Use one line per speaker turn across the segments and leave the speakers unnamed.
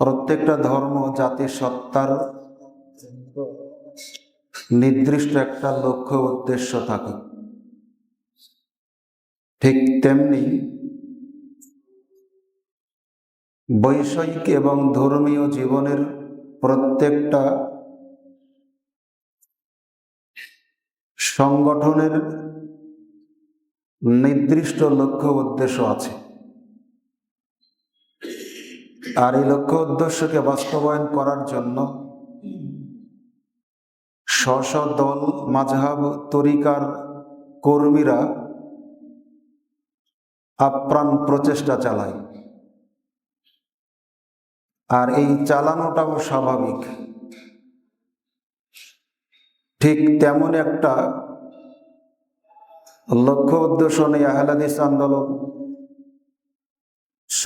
প্রত্যেকটা ধর্ম, জাতি, সত্তার নির্দিষ্ট একটা লক্ষ্য, উদ্দেশ্য থাকে। ঠিক তেমনি বৈষয়িক এবং ধর্মীয় জীবনের প্রত্যেকটা সংগঠনের নির্দিষ্ট লক্ষ্য, উদ্দেশ্য আছে। আর এই লক্ষ্য উদ্দেশ্যকে বাস্তবায়ন করার জন্য স্ব দল, মাঝহাব, তরিকার কর্মীরা আপ্রাণ প্রচেষ্টা চালায়। আর এই চালানোটাও স্বাভাবিক। ঠিক তেমন একটা লক্ষ্য উদ্দেশ্য নেই আহলাদিস আন্দোলন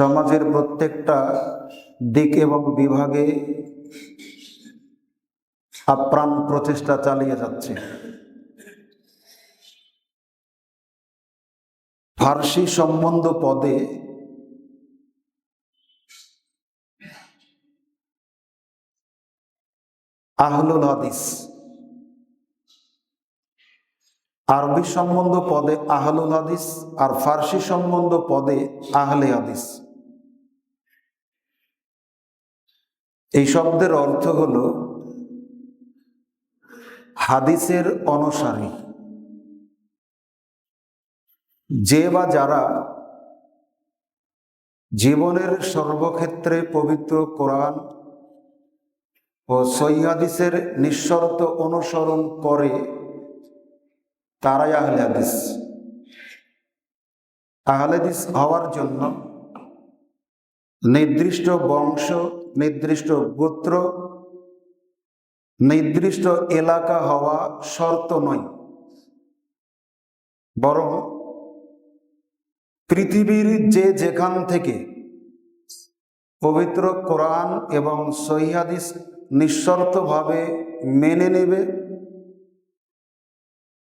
সমাজের প্রত্যেকটা দিক এবং বিভাগে আপ্রাণ প্রচেষ্টা চালিয়ে যাচ্ছে। ফার্সি সম্বন্ধ পদে আহলুল হাদিস। আরবি সম্বন্ধ পদে আহলুল হাদিস আর ফার্সি সম্বন্ধ পদে আহলে হাদিস। এই শব্দের অর্থ হল হাদিসের অনুসারী। যে বা যারা জীবনের সর্বক্ষেত্রে পবিত্র কোরআন ও সৈহাদিসের নিঃশর্ত অনুসরণ করে, তারাই আহলে হাদিস। আহলে হাদিস হওয়ার জন্য নির্দিষ্ট বংশ নির্দিষ্ট গোত্র, নির্দিষ্ট এলাকা হওয়া শর্ত নয়। বরং পৃথিবীর যে যেখান থেকে পবিত্র কোরআন এবং সহিহাদিস নিঃশর্তভাবে মেনে নেবে,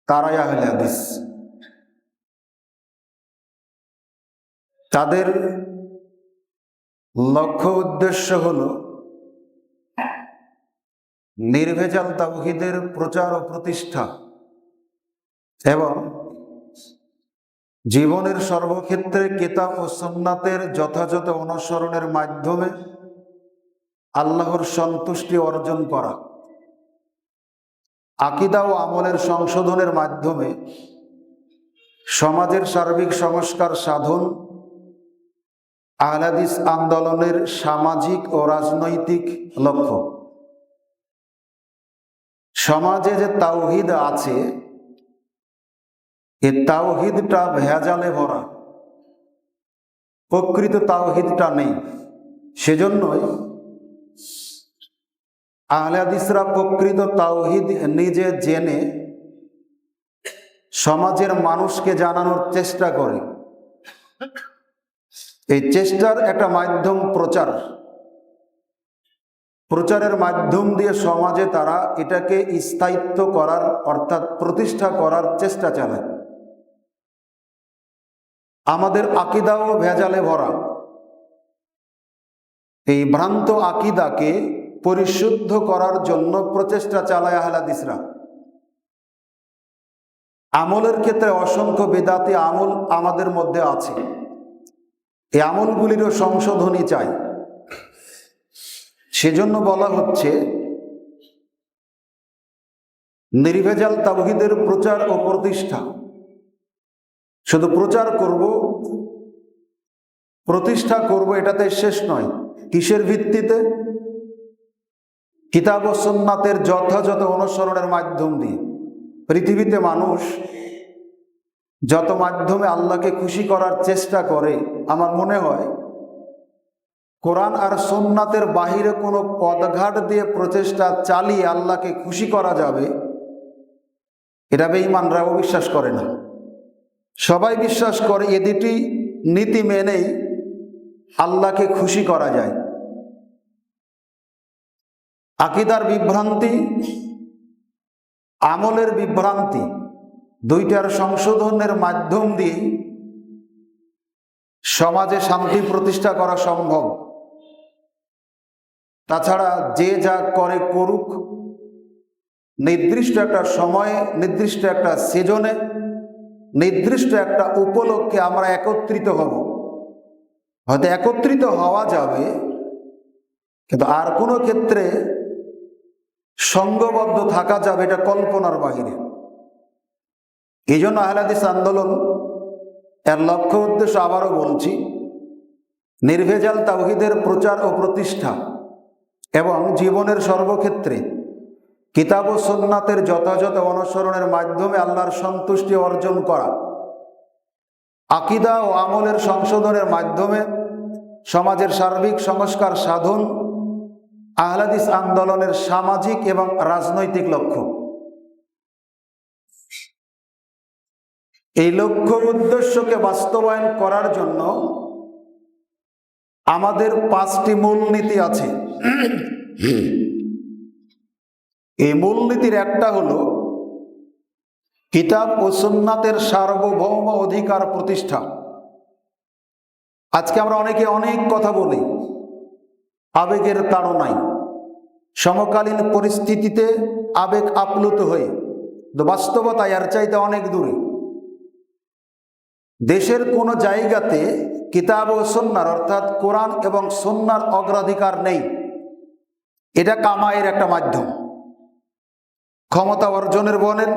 তারাই আহলে হাদিস। তাদের লক্ষ্য উদ্দেশ্য হল নির্ভেজাল তাওহিদের প্রচার ও প্রতিষ্ঠা এবং জীবনের সর্বক্ষেত্রে কেতাব ও সন্ন্যাতের যথাযথ অনুসরণের মাধ্যমে আল্লাহর সন্তুষ্টি অর্জন করা, আকিদা ও আমলের সংশোধনের মাধ্যমে সমাজের সার্বিক সংস্কার সাধন আহলাদিস আন্দোলনের সামাজিক ও রাজনৈতিক লক্ষ্য। সমাজে যে তাওহিদ আছে, এ তাওহিদটা ভেজালে ভরা। প্রকৃত তাওহিদটা নেই। সেজন্যই আহলে হাদিসরা প্রকৃত তাওহিদ নিজে জেনে সমাজের মানুষকে জানানোর চেষ্টা করে। এই চেষ্টার একটা মাধ্যম প্রচার। প্রচারের মাধ্যম দিয়ে সমাজে তারা এটাকে স্থায়িত্ব করার অর্থাৎ প্রতিষ্ঠা করার চেষ্টা চালায়। আমাদের আকিদাও ভেজালে ভরা। এই ভ্রান্ত আকিদাকে পরিশুদ্ধ করার জন্য প্রচেষ্টা চালায় আহলাদিসরা। আমলের ক্ষেত্রে অসংখ্য বেদাতি আমল আমাদের মধ্যে আছে। এই আমলগুলিরও সংশোধনী চাই। সেজন্য বলা হচ্ছে, নির্ভেজাল তাবহিদের প্রচার ও প্রতিষ্ঠা। শুধু প্রচার করব, প্রতিষ্ঠা করব এটাতে শেষ নয়। কিসের ভিত্তিতে? কিতাব ও যথাযথ অনুসরণের মাধ্যম দিয়ে। পৃথিবীতে মানুষ যত মাধ্যমে আল্লাহকে খুশি করার চেষ্টা করে, আমার মনে হয় কোরআন আর সোমনাথের বাহিরে কোনো পদঘাট দিয়ে প্রচেষ্টা চালিয়ে আল্লাহকে খুশি করা যাবে, এটা বেঈমানরা বিশ্বাস করে না। সবাই বিশ্বাস করে এ দুটি নীতি মেনেই আল্লাহকে খুশি করা যায়। আকিদার বিভ্রান্তি, আমলের বিভ্রান্তি দুইটার সংশোধনের মাধ্যম দিয়ে সমাজে শান্তি প্রতিষ্ঠা করা সম্ভব। তাছাড়া যে যা করে করুক, নির্দিষ্ট একটা সময়ে, নির্দিষ্ট একটা সিজনে, নির্দিষ্ট একটা উপলক্ষে আমরা একত্রিত হব। হয়তো একত্রিত হওয়া যাবে, কিন্তু আর কোনো ক্ষেত্রে সঙ্গবদ্ধ থাকা যাবে এটা কল্পনার বাহিরে এই জন্য আহলাদিস আন্দোলন এর লক্ষ্য উদ্দেশ্য আবারও বলছি, নির্ভেজাল তাওহিদের প্রচার ও প্রতিষ্ঠা এবং জীবনের সর্বক্ষেত্রে কিতাব ও সোননাথের যথাযথ অনুসরণের মাধ্যমে আল্লাহর সন্তুষ্টি অর্জন করা, আকিদা ও আমলের সংশোধনের মাধ্যমে সমাজের সার্বিক সংস্কার সাধন আহলাদিস আন্দোলনের সামাজিক এবং রাজনৈতিক লক্ষ্য। এই লক্ষ্য উদ্দেশ্যকে বাস্তবায়ন করার জন্য আমাদের পাঁচটি মূলনীতি আছে। এই মূলনীতির একটা হলো কিতাব ও সুন্নাতের সার্বভৌম অধিকার প্রতিষ্ঠা। আজকে আমরা অনেকে অনেক কথা বলি, আবেগের তাড়নায় সমকালীন পরিস্থিতিতে আবেগ আপ্লুত হয়ে বাস্তবতা এর চাইতে অনেক দূরে। দেশের কোনো জায়গাতে কিতাব ও সন্ন্যার, অর্থাৎ কোরআন এবং সন্ন্যার অগ্রাধিকার নেই। এটা কামাইয়ের একটা মাধ্যম। ক্ষমতা অর্জনের বলেন,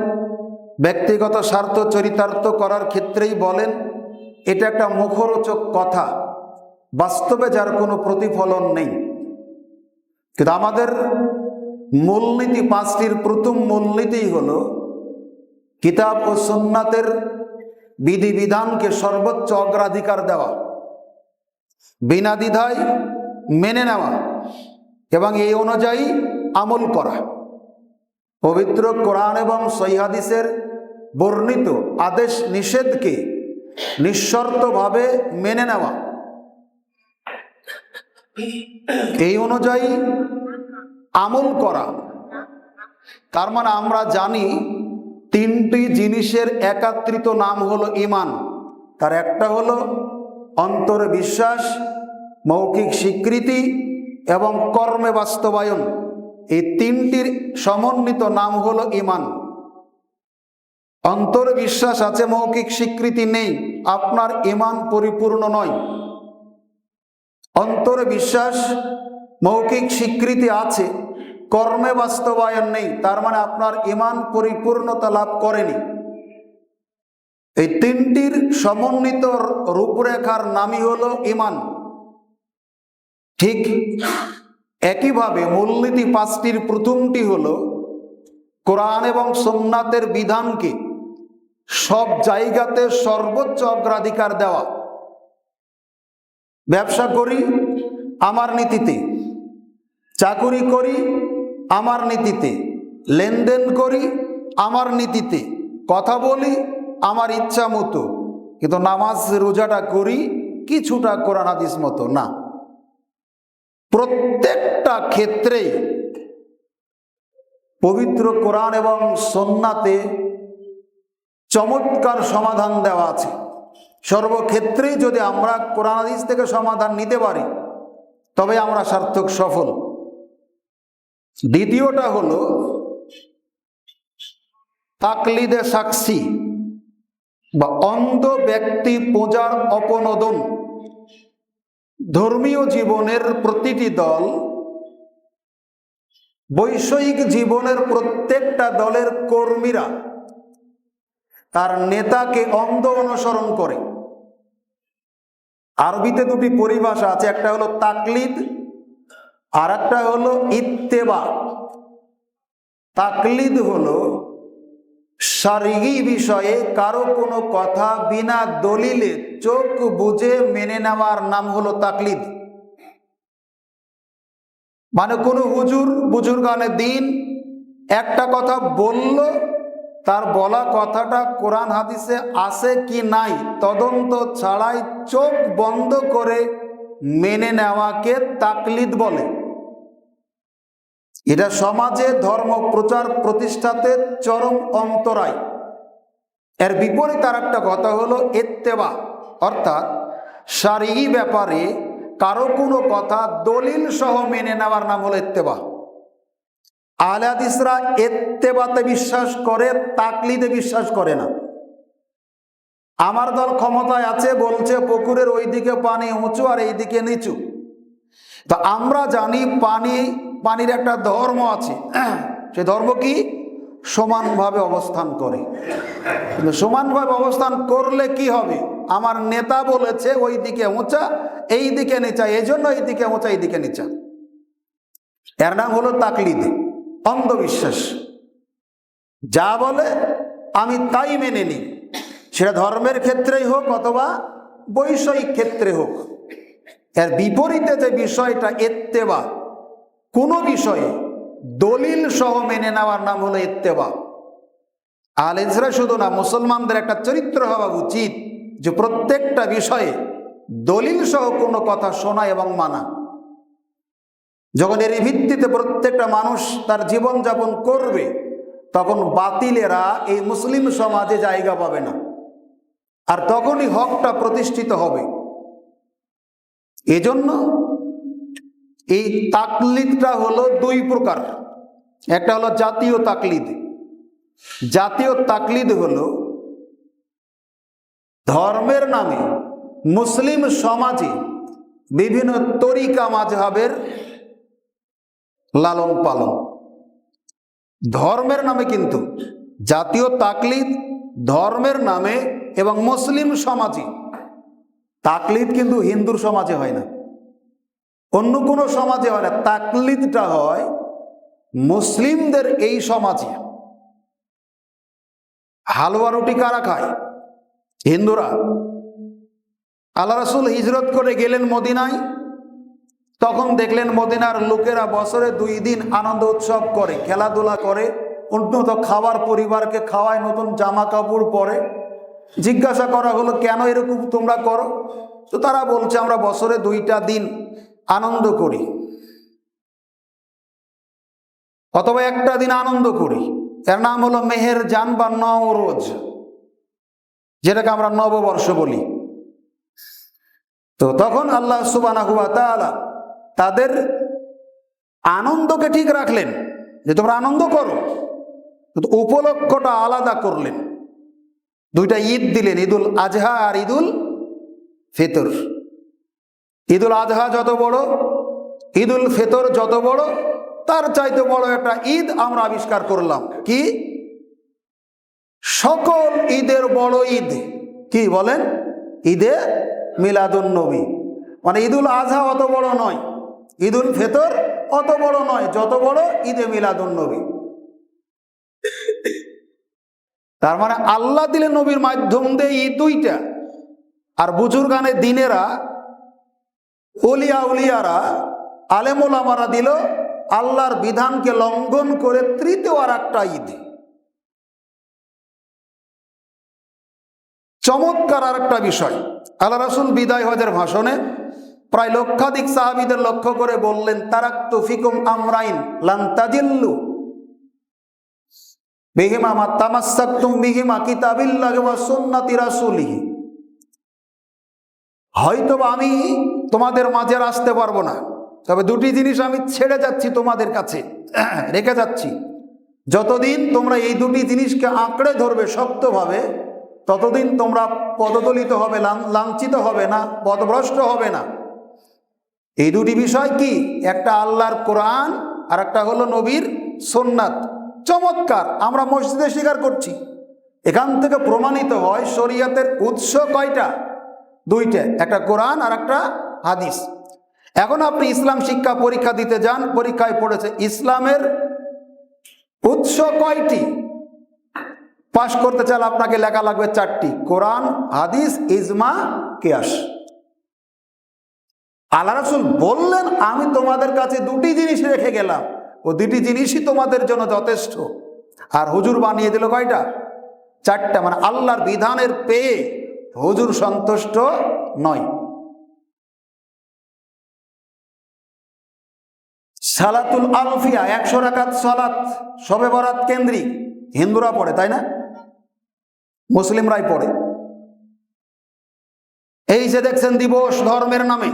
ব্যক্তিগত স্বার্থ চরিতার্থ করার ক্ষেত্রেই বলেন, এটা একটা মুখরোচক কথা। বাস্তবে যার কোনো প্রতিফলন নেই। কিন্তু আমাদের মূলনীতি পাঁচটির প্রথম মূলনীতিই হল, কিতাব ও সোননাথের বিধিবিধানকে সর্বোচ্চ অগ্রাধিকার দেওয়া, বিনা দ্বিধায় মেনে নেওয়া এবং এই অনুযায়ী আমল করা। পবিত্র কোরআন এবং সৈহাদিসের বর্ণিত আদেশ নিষেধকে নিঃশর্তভাবে মেনে নেওয়া। এই অনুযায়ী আমল করা। তার মানে আমরা জানি তিনটি জিনিসের একাত্রিত নাম হলো ইমান তার একটা হলো অন্তরে বিশ্বাস, মৌখিক স্বীকৃতি এবং কর্মে বাস্তবায়ন। এই তিনটির সমন্বিত নাম হলো ইমান অন্তরে বিশ্বাস আছে, মৌখিক স্বীকৃতি নেই, আপনার ইমান পরিপূর্ণ নয়। অন্তরে বিশ্বাস, মৌখিক স্বীকৃতি আছে কর্মে বাস্তবায়ন নেই, তার মানে আপনার ইমান পরিপূর্ণতা লাভ করেনি। এই তিনটির সমন্বিত রূপরেখার নামই হলো ইমান ঠিক একইভাবে মূলনীতি পাঁচটির প্রথমটি হল, কোরআন এবং সোমনাথের বিধানকে সব জায়গাতে সর্বোচ্চ অগ্রাধিকার দেওয়া। ব্যবসা করি, আমার নীতিতে। চাকুরি করি আমার নীতিতে লেনদেন করি, আমার নীতিতে কথা বলি, আমার ইচ্ছা মতো। কিন্তু নামাজ, রোজাটা করি, কিছুটা কোরআন হাদিস মতো না। প্রত্যেকটা ক্ষেত্রেই পবিত্র কোরআন এবং সন্নাতে চমৎকার সমাধান দেওয়া আছে। সর্বক্ষেত্রেই যদি আমরা কোরআন হাদিস থেকে সমাধান নিতে পারি, তবে আমরা সার্থক সফল। দ্বিতীয়টা হলো তাকলিদে সাক্ষী বা অন্ধ ব্যক্তি পূজার অপনোদন। ধর্মীয় জীবনের প্রতিটি দল, বৈষয়িক জীবনের প্রত্যেকটা দলের কর্মীরা তার নেতাকে অন্ধ অনুসরণ করে। আরবিতে দুটি পরিভাষা আছে, একটা হলো তাকলিদ আর একটা হলো ইত্তেবা। তাকলিদ হলো সারিগি বিষয়ে কারও কোনো কথা বিনা দলিলে চোখ বুঝে মেনে নেওয়ার নাম হলো তাকলিদ। মানে কোনো হুজুর বুজুর্গানে দিন একটা কথা বলল, তার বলা কথাটা কোরআন হাদিসে আছে কি নাই, তদন্ত ছাড়াই চোখ বন্ধ করে মেনে নেওয়াকে তাকলিদ বলে। এটা সমাজে ধর্ম প্রচার প্রতিষ্ঠাতে চরম অন্তরায়। এর বিপরীত আর একটা কথা হলো এত্তেবা অর্থাৎ সারি ব্যাপারে কারও কোনো কথা দলিল সহ মেনে নেওয়ার নাম হলো ইত্তেবা। আলাদিসরা এত্তেবাতে বিশ্বাস করে, তাকলিদে বিশ্বাস করে না। আমার দল ক্ষমতায় আছে, বলছে পুকুরের ওই দিকে পানি উঁচু আর এই দিকে নিচু। তা আমরা জানি পানি পানির একটা ধর্ম আছে। সে ধর্ম কি? সমানভাবে অবস্থান করে। কিন্তু সমানভাবে অবস্থান করলে কি হবে? আমার নেতা বলেছে, ওই দিকে উঁচা, এই দিকে নিচা এই জন্য এই দিকে উঁচা, এই দিকে নিচা। এর নাম হলো তাকলিদ, অন্ধবিশ্বাস। যা বলে, আমি তাই মেনে নিই। সেটা ধর্মের ক্ষেত্রেই হোক অথবা বৈষয়িক ক্ষেত্রে হোক। এর বিপরীতে যে বিষয়টা, এত্তেবা কোনো বিষয়ে দলিল সহ মেনে নেওয়ার নাম হলো ইত্তেবা। আল ইসরা শুধু না, মুসলমানদের একটা চরিত্র হওয়া উচিত যে প্রত্যেকটা বিষয়ে দলিল সহ কোনো কথা শোনা এবং মানা। যখন এর ভিত্তিতে প্রত্যেকটা মানুষ তার জীবন যাপন করবে, তখন বাতিলেরা এই মুসলিম সমাজে জায়গা পাবে না। আর তখনই হকটা প্রতিষ্ঠিত হবে। এজন্য এই তাকলিদটা হলো দুই প্রকার। একটা হলো জাতীয় তাকলিদ। জাতীয় তাকলিদ হলো ধর্মের নামে মুসলিম সমাজে বিভিন্ন তরিকা মাঝহাবের লালন পালন। ধর্মের নামে কিন্তু জাতীয় তাকলিদ, ধর্মের নামে এবং মুসলিম সমাজে। তাকলিদ কিন্তু হিন্দুর সমাজে হয় না। অন্য কোনো সমাজে হয় না। তাকলিদটা হয় মুসলিমদের এই সমাজে। হালুয়া রুটি কারা খায়? হিন্দুরা। আল্লাহ রাসুল হিজরত করে গেলেন মদিনায়। তখন দেখলেন মদিনার লোকেরা বছরে দুই দিন আনন্দ উৎসব করে, খেলাধুলা করে, উন্নত খাবার পরিবারকে খাওয়ায়, নতুন জামা কাপড় পরে। জিজ্ঞাসা করা হলো, কেন এরকম তোমরা করো? তো তারা বলছে, আমরা বছরে দুইটা দিন আনন্দ করি। অথবা একটা দিন আনন্দ করি। এর নাম হলো মেহের জান বা নওরোজ যেটাকে আমরা নববর্ষ বলি। তো তখন আল্লাহ সুবানা হুয়া তালা তাদের আনন্দকে ঠিক রাখলেন, যে তোমরা আনন্দ করো। কিন্তু উপলক্ষটা আলাদা করলেন। দুইটা ঈদ দিলেন, ঈদুল আজহা আর ঈদুল ফিতর। ঈদুল আজহা যত বড়, ঈদুল ফিতর যত বড়, তার চাইতে বড় একটা ঈদ আমরা আবিষ্কার করলাম। কি? সকল ঈদের বড় ঈদ। কি বলেন? ঈদে মিলাদুন নবী। মানে ঈদুল আজহা অত বড় নয়, ঈদুল ফেতর অত বড় নয়, যত বড় ঈদে মিলাদুন নবী। তার মানে আল্লাহ দিলে নবীর মাধ্যম দিয়ে ঈদ দুইটা। আর বুজুর্গানে দিনেরা উলিয়া উলিয়ারা আলেমুলামারা দিল, আল্লাহর বিধানকে লঙ্ঘন করে তৃতীয় আর একটা ঈদ। চমৎকার আর একটা বিষয়। আল্লাহ রাসুল বিদায় হজের ভাষণে প্রায় লক্ষাধিক সাহাবিদের লক্ষ্য করে বললেন তারাক তুফিকুম আমরাইন লান্তাজিল্লু বিহিমা মা তামাসাক্তুম বিহিমা কিতাবিল্লাহি ওয়া সুন্নাতি রাসূলিহি। হয়তো আমি তোমাদের মাঝে আসতে পারব না। তবে দুটি জিনিস আমি ছেড়ে যাচ্ছি তোমাদের কাছে। রেখে যাচ্ছি। যতদিন তোমরা এই দুটি জিনিসকে আঁকড়ে ধরবে শক্তভাবে, ততদিন তোমরা পদদলিত হবে লাঞ্ছিত হবে না, পদভ্রষ্ট হবে না। এই দুটি বিষয় কি? একটা আল্লাহর কোরআন আর একটা হলো নবীর সোননাথ চমৎকার! আমরা মসজিদে স্বীকার করছি। এখান থেকে প্রমাণিত হয় শরিয়াতের উৎস কয়টা? দুইটা, একটা কোরআন আর একটা হাদিস। এখন আপনি ইসলাম শিক্ষা পরীক্ষা দিতে যান, পরীক্ষায় পড়েছে, ইসলামের উৎস কয়টি? পাশ করতে চাল আপনাকে লেখা লাগবে চারটি, কোরআন, হাদিস, ইজমা, কেয়াস। আল্লাহ রাসুল বললেন, আমি তোমাদের কাছে দুটি জিনিস রেখে গেলাম। ও দুটি জিনিসই তোমাদের জন্য যথেষ্ট। আর হুজুর বানিয়ে দিল কয়টা? চারটা মানে আল্লাহর বিধানের পেয়ে হুজুর সন্তুষ্ট নয়। সালাতুল আলফিয়া একশো রাকাত সালাত সবে বরাত কেন্দ্রিক। হিন্দুরা পড়ে, তাই না? মুসলিমরাই পড়ে। এই যে দেখছেন দিবস ধর্মের নামে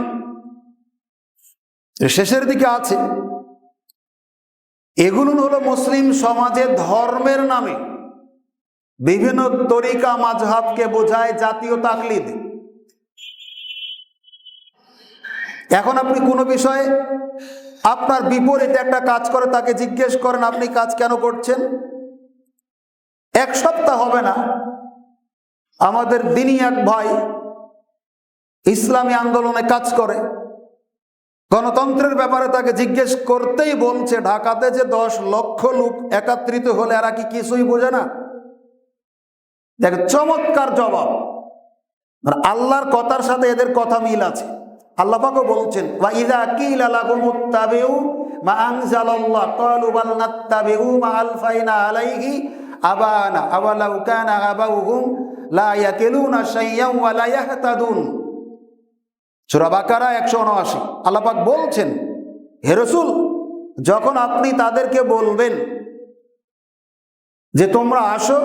শেষের দিকে আছে। এগুলো হলো মুসলিম সমাজে ধর্মের নামে। বিভিন্ন তরিকা মাঝহাবকে বোঝায় জাতীয় তাকলিদ। এখন আপনি কোনো বিষয়ে আপনার বিপরীতে একটা কাজ করে তাকে জিজ্ঞেস করেন, আপনি কাজ কেন করছেন? এক সপ্তাহ হবে না। আমাদের দিনই এক ভাই ইসলামী আন্দোলনে কাজ করে। গণতন্ত্রের ব্যাপারে তাকে জিজ্ঞেস করতেই বলছে ঢাকাতে যে দশ লক্ষ লোক একাত্রিত হলে এরা কি কিছুই বোঝে না? দেখ, চমৎকার জবাব। আল্লাহর কথার সাথে এদের কথা মিল আছে। আল্লাহ পাকও বলছেন আবানা, আওয়ালাউ কানা লা ইয়াকিলুনা শাইয়্যান ওয়া লা ইয়াহতাদুন। সূরা বাকারা 179 আল্লাহ পাক বলছেন, হে রাসূল, যখন আপনি তাদেরকে বলবেন যে তোমরা আসো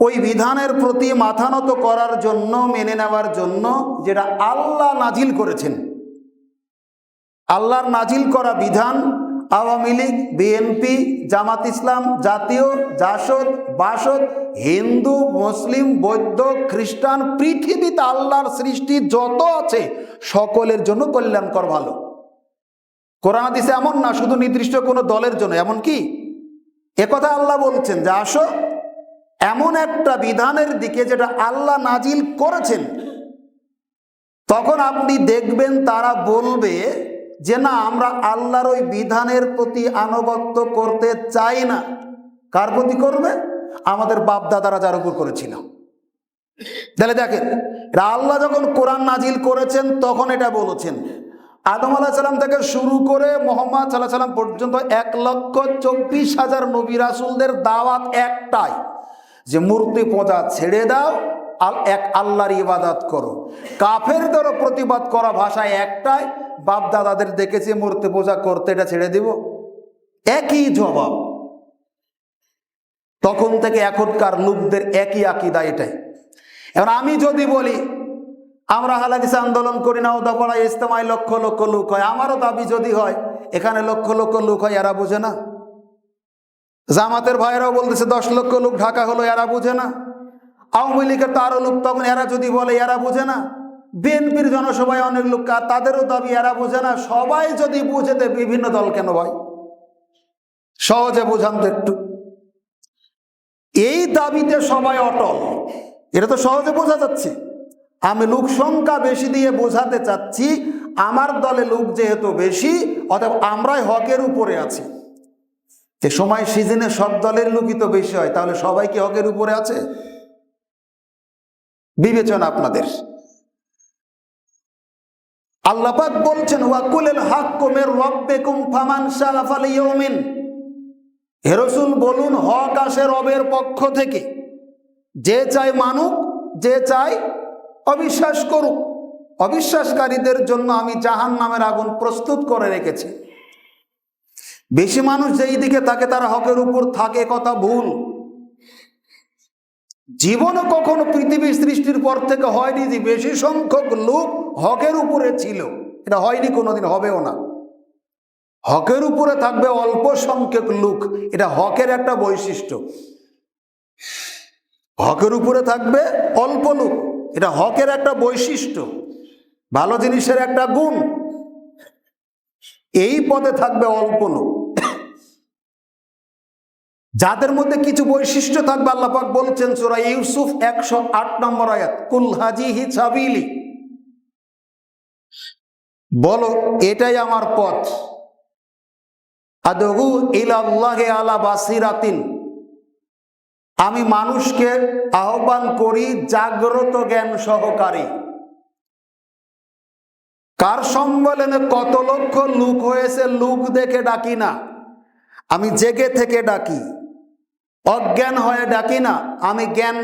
ওই বিধানের প্রতি মাথানত করার জন্য, মেনে নেওয়ার জন্য যেটা আল্লাহ নাজিল করেছেন। আল্লাহর নাজিল করা বিধান আওয়ামী লীগ, বিএনপি, জামাত ইসলাম জাতীয়, জাসদ, বাসদ, হিন্দু, মুসলিম, বৌদ্ধ, খ্রিস্টান, পৃথিবীতে আল্লাহর সৃষ্টি যত আছে, সকলের জন্য কল্যাণকর ভালো। কোরআন হাদিসে এমন না, শুধু নির্দিষ্ট কোনো দলের জন্য, এমন কি? একথা আল্লাহ বলছেন যে আসো এমন একটা বিধানের দিকে যেটা আল্লাহ নাজিল করেছেন, তখন আপনি দেখবেন তারা বলবে যে না, আমরা আল্লাহর ওই বিধানের প্রতি আনুগত্য করতে চাই না। কার প্রতি করবে? আমাদের বাপ দাদারা যার উপর করেছিল। তাহলে দেখেন আল্লাহ যখন কোরআন নাজিল করেছেন, তখন এটা বলেছেন। আদম আলাহ সাল্লাম থেকে শুরু করে মোহাম্মদ সাল্লাহ সাল্লাম পর্যন্ত এক লক্ষ চব্বিশ হাজার নবী রাসুলদের দাওয়াত একটাই। মূর্তি পূজা ছেড়ে দাও আল এক আল্লাহর ইবাদত করো। কাফেরদেরও প্রতিবাদ করা ভাষায় একটাই বাপ দাদাদের দেখেছি মূর্তি পূজা করতে এটা ছেড়ে দিব। একই জবাব। তখন থেকে এখনকার লোকদের একই আকিদা এটাই। এবার আমি যদি বলি, আমরা হালাদিস আন্দোলন করি না ওদাপাড়া ইস্তেমায় লক্ষ লক্ষ লোক হয়। আমারও দাবি যদি হয়, এখানে লক্ষ লক্ষ লোক হয়, এরা বোঝে না। জামাতের ভাইরাও বলতেছে, দশ লক্ষ লোক ঢাকা হলো, এরা বুঝে না। আওয়ামী লীগের তো লোক তখন, এরা যদি বলে, এরা বুঝে না। বিএনপির জনসভায় অনেক লোক তাদেরও দাবি, এরা বুঝে না। সবাই যদি বুঝে দেয় বিভিন্ন দল কেন ভাই? সহজে বোঝান তো একটু। এই দাবিতে সবাই অটল। এটা তো সহজে বোঝা যাচ্ছে। আমি লোক সংখ্যা বেশি দিয়ে বোঝাতে চাচ্ছি, আমার দলে লোক যেহেতু বেশি, অতএব আমরাই হকের উপরে আছি। যে সময় সিজনে সব দলের লোকই তো বেশি হয়, তাহলে সবাই কি হকের উপরে আছে? বিবেচনা আপনাদের। আল্লাপাক বলছেন, ওয়াকুলেল হাক কুমের রব্বেকুম ফামান শালাফাল ইয়মিন হে রসুল, বলুন, হক আসে রবের পক্ষ থেকে। যে চায় মানুক, যে চায় অবিশ্বাস করুক। অবিশ্বাসকারীদের জন্য আমি জাহান নামের আগুন প্রস্তুত করে রেখেছি। বেশি মানুষ যেই দিকে থাকে তারা হকের উপর থাকে কথা ভুল। জীবনে কখনো পৃথিবীর সৃষ্টির পর থেকে হয়নি যে বেশি সংখ্যক লোক হকের উপরে ছিল। এটা হয়নি কোনোদিন, হবেও না। হকের উপরে থাকবে অল্প সংখ্যক লোক। এটা হকের একটা বৈশিষ্ট্য। হকের উপরে থাকবে অল্প লোক। এটা হকের একটা বৈশিষ্ট্য। ভালো জিনিসের একটা গুণ। এই পদে থাকবে অল্প লোক। যাদের মধ্যে কিছু বৈশিষ্ট্য থাকবে আল্লাপাক বলছেন সুরা ইউসুফ একশো আট নম্বর আয়াত, কুল হাজিহি ছাবিলি বলো, এটাই আমার পথ। আদহু ইলাল্লাহে আলা বাসিরাতিন। আমি মানুষকে আহ্বান করি জাগ্রত জ্ঞান সহকারী। কার সম্মেলনে কত লক্ষ লুক হয়েছে, লুক দেখে ডাকি না। আমি জেগে থেকে ডাকি। অজ্ঞান হয়ে ডাকি না, আমি জ্ঞান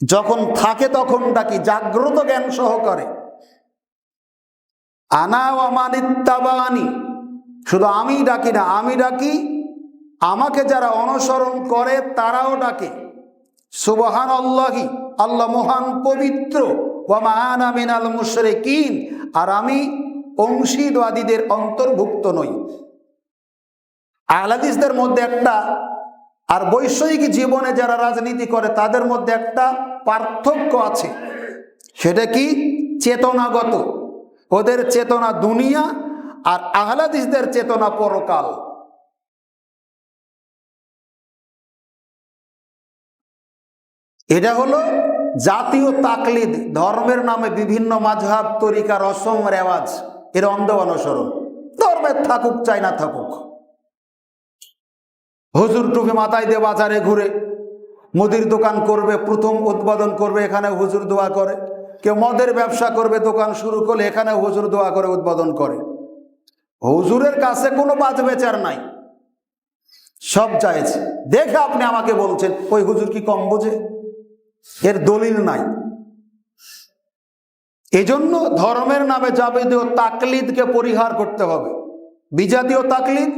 যখন থাকে তখন ডাকি, জাগ্রত জ্ঞান সহকারে। আনা আমানিত্তাবানি শুধু আমি ডাকি না, আমি ডাকি, আমাকে যারা অনুসরণ করে তারাও ডাকে। সুবহান আল্লাহি আল্লাহ মহান পবিত্র ওয়ামান আমিনাল মুশরিকিন, আর আমি অংশীবাদীদের অন্তর্ভুক্ত নই। আহলাদিসদের মধ্যে একটা আর বৈষয়িক জীবনে যারা রাজনীতি করে, তাদের মধ্যে একটা পার্থক্য আছে। সেটা কি? চেতনাগত। ওদের চেতনা দুনিয়া আর আহলাদিসদের চেতনা পরকাল। এটা হলো জাতীয় তাকলিদ, ধর্মের নামে বিভিন্ন মাঝহাব তরিকা রসম রেওয়াজ। এর অন্ধ অনুসরণ। ধর্মের থাকুক, চাই না থাকুক। হুজুর টুপি মাথায় দিয়ে বাজারে ঘুরে, মুদির দোকান করবে, প্রথম উদ্বোধন করবে, এখানে হুজুর দোয়া করে। কেউ মদের ব্যবসা করবে, দোকান শুরু করলে এখানে হুজুর দোয়া করে, উদ্বোধন করে। হুজুরের কাছে কোনো বাজ বেচার নাই। সব চাইছে দেখে আপনি আমাকে বলছেন, ওই হুজুর কি কম বোঝে? এর দলিল নাই। এজন্য ধর্মের নামে যাবতীয় তাকলিদকে পরিহার করতে হবে। বিজাতীয় তাকলিদ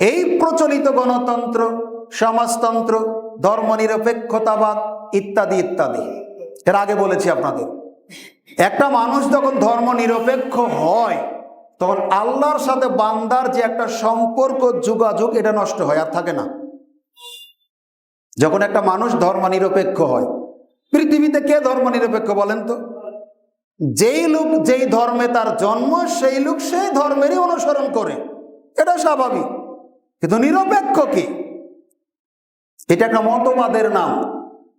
এই প্রচলিত গণতন্ত্র, সমাজতন্ত্র, ধর্মনিরপেক্ষতাবাদ ইত্যাদি ইত্যাদি। এর আগে বলেছি আপনাদের, একটা মানুষ যখন ধর্ম নিরপেক্ষ হয়, তখন আল্লাহর সাথে বান্দার যে একটা সম্পর্ক, যোগাযোগ, এটা নষ্ট হয়, আর থাকে না। যখন একটা মানুষ ধর্ম নিরপেক্ষ হয়, পৃথিবীতে কে ধর্ম নিরপেক্ষ বলেন তো? যেই লোক যেই ধর্মে তার জন্ম, সেই লোক সেই ধর্মেরই অনুসরণ করে। এটা স্বাভাবিক। কিন্তু নিরপেক্ষ কি? এটা একটা মতবাদের নাম।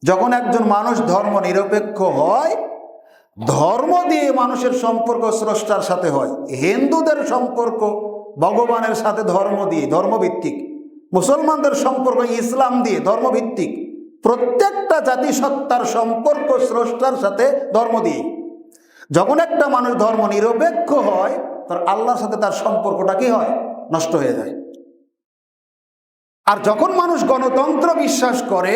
যখন একজন মানুষ ধর্ম নিরপেক্ষ হয়, ধর্ম দিয়ে মানুষের সম্পর্ক স্রষ্টার সাথে হয়। হিন্দুদের সম্পর্ক ভগবানের সাথে ধর্ম দিয়ে, ধর্মভিত্তিক। মুসলমানদের সম্পর্ক ইসলাম দিয়ে, ধর্মভিত্তিক। প্রত্যেকটা জাতিসত্তার সম্পর্ক স্রষ্টার সাথে ধর্ম দিয়ে। যখন একটা মানুষ ধর্ম নিরপেক্ষ হয়, তার আল্লাহর সাথে তার সম্পর্কটা কি হয়? নষ্ট হয়ে যায়। আর যখন মানুষ গণতন্ত্র বিশ্বাস করে,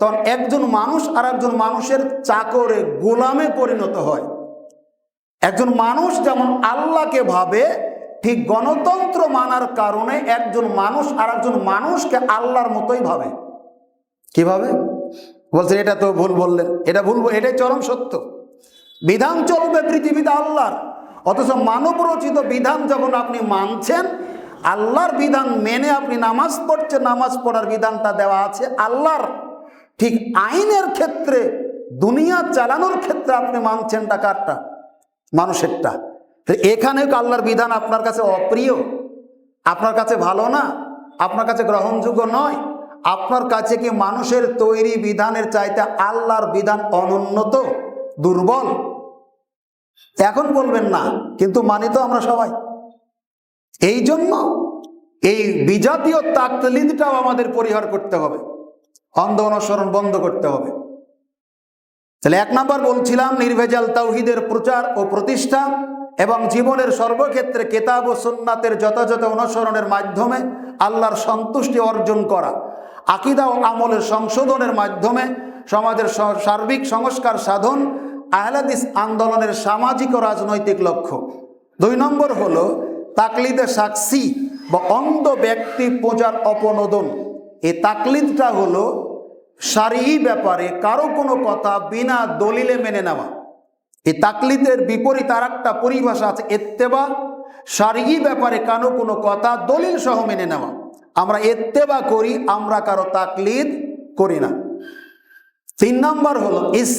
তখন একজন মানুষ আর একজন মানুষের চাকরে গোলামে পরিণত হয়। একজন মানুষ যেমন আল্লাহকে ভাবে, ঠিক গণতন্ত্র মানার কারণে একজন মানুষ আর একজন মানুষকে আল্লাহর মতোই ভাবে। কীভাবে বলছেন, এটা তো ভুল বললেন। এটা ভুল এটাই চরম সত্য। বিধান চলবে পৃথিবীতে আল্লাহর। অথচ মানব রচিত বিধান যখন আপনি মানছেন আল্লাহর বিধান মেনে আপনি নামাজ পড়ছেন, নামাজ পড়ার বিধানটা দেওয়া আছে আল্লাহর। ঠিক আইনের ক্ষেত্রে, দুনিয়া চালানোর ক্ষেত্রে আপনি মানছেনটা কারটা মানুষেরটা। এখানে আল্লাহর বিধান আপনার কাছে অপ্রিয়, আপনার কাছে ভালো না, আপনার কাছে গ্রহণযোগ্য নয়। আপনার কাছে কি মানুষের তৈরি বিধানের চাইতে আল্লাহর বিধান অনুন্নত, দুর্বল? এখন বলবেন না, কিন্তু মানি তো আমরা সবাই। এই জন্য এই বিজাতীয় তাকলিদটাও আমাদের পরিহার করতে হবে। অন্ধ অনুসরণ বন্ধ করতে হবে। তাহলে এক নম্বর বলছিলাম, নির্ভেজাল তাওহিদের প্রচার ও প্রতিষ্ঠা এবং জীবনের সর্বক্ষেত্রে কেতাব ও সুন্নাতের যথাযথ অনুসরণের মাধ্যমে আল্লাহর সন্তুষ্টি অর্জন করা, আকিদা ও আমলের সংশোধনের মাধ্যমে সমাজের সার্বিক সংস্কার সাধন, আহলাদিস আন্দোলনের সামাজিক ও রাজনৈতিক লক্ষ্য। দুই নম্বর হলো তাকলিদে সাক্ষী বা অন্ধ ব্যক্তি পূজার অপনোদন। এই তাকলিদটা হলো সারি ব্যাপারে কারও কোনো কথা বিনা দলিলে মেনে নেওয়া। এই তাকলিদের বিপরীত আর একটা পরিভাষা আছে, এত্তেবা। সারি ব্যাপারে কারও কোনো কথা দলিল সহ মেনে নেওয়া। আমরা এত্তেবা করি, আমরা কারও তাকলিদ করি না। তিন নম্বর হলো ইস